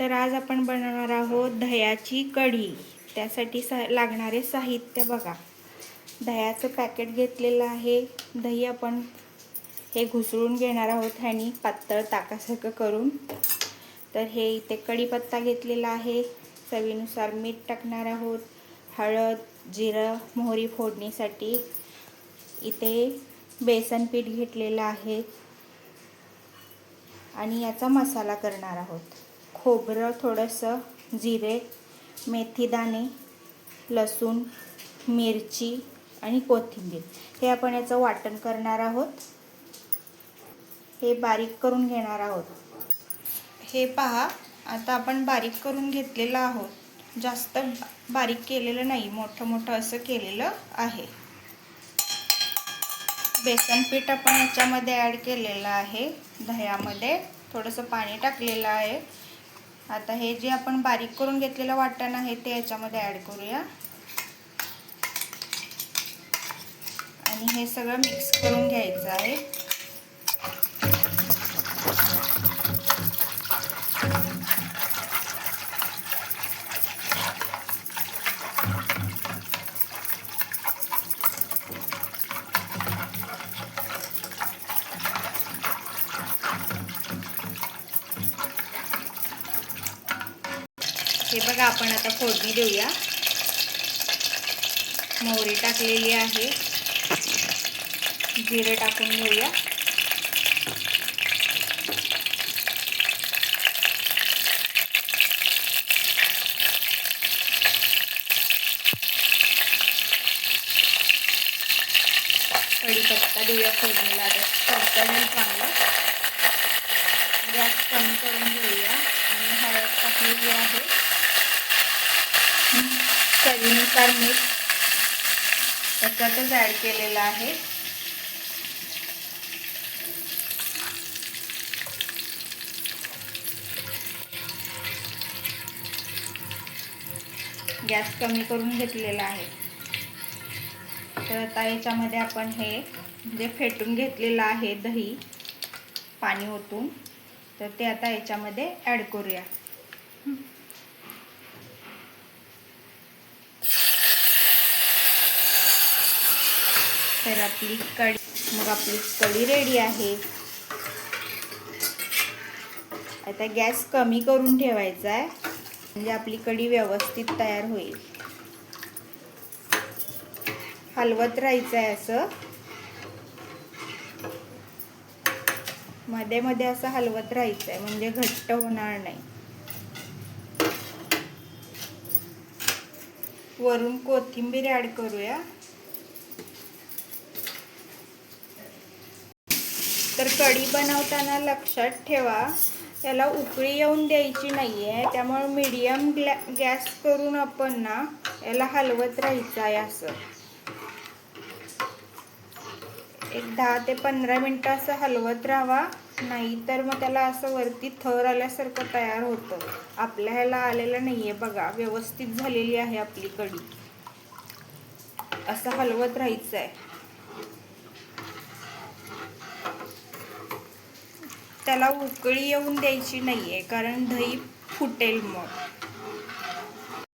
तर आज आपण बनवणार आहोत दह्याची कढी. त्यासाठी सा लागणारे साहित्य बघा. दह्याचं पॅकेट घेतलेलं आहे. दही आपण हे घुसळून घेणार आहोत ह्यानी पातळ ताकासारखं करून. तर हे इथे कढीपत्ता घेतलेला आहे. चवीनुसार मीठ टाकणार आहोत. हळद जिरं मोहरी फोडणीसाठी. इथे बेसन पीठ घेतलेलं आहे. आणि याचा मसाला करणार आहोत. खोबरं थोडंसं जिरे मेथीदाणे लसूण मिरची आणि कोथिंबीर. हे आपण याचं वाटण करणार आहोत. हे बारीक करून घेणार आहोत. हे पहा आता आपण बारीक करून घेतलेलं आहोत. जास्त बारीक केलेलं नाही मोठं मोठं असं केलेलं आहे. बेसन पीठ आपण याच्यामध्ये ॲड केलेलं आहे. दह्यामध्ये थोडंसं पाणी टाकलेलं आहे. आता हे जे आपण बारीक करून घेतलेलं वाटण आहे ते याच्यामध्ये ॲड करूया. आणि हे सगळं मिक्स करून घ्यायचं आहे. हे बघा आपण आता फोडणी देऊया. मोहरी टाकलेली आहे. जिरे टाकून घेऊया. कढीपत्ता देऊया फोडणीला. आता तडतडून चांगलं. गॅस कमी करून घेऊया. आणि हळद टाकलेली आहे. चवीनुसार मीठ त्याच्यातच ॲड केलेलं आहे. गॅस कमी करून घेतलेला आहे. तर आता याच्यामध्ये आपण हे जे फेटून घेतलेलं आहे दही पाणी ओतून तर ते आता याच्यामध्ये ॲड करूया. तर आपली कढी मग आपली कढी रेडी आहे. आता गॅस कमी करून ठेवायचा आहे. म्हणजे आपली कढी व्यवस्थित तयार होईल. हलवत राहायचं आहे असं. मध्ये मध्ये असं हलवत राहायचं आहे म्हणजे घट्ट होणार नाही. वरून कोथिंबीर ॲड करूया. तर कढी बनवताना लक्षात ठेवा. त्याला उकळी येऊन द्यायची नाही आहे त्यामुळे मीडियम ग्लॅ गॅस करून आपण ना याला हलवत राहायचं आहे असं. एक दहा ते पंधरा मिनटं असं हलवत राहावा. नाही तर मग त्याला असं वरती थर आल्यासारखं तयार होतं. आपल्या ह्याला आलेलं नाही आहे बघा. व्यवस्थित झालेली आहे आपली कढी. असं हलवत राहायचं आहे त्याला उकळी येऊन द्यायची नाही आहे कारण दही फुटेल मग.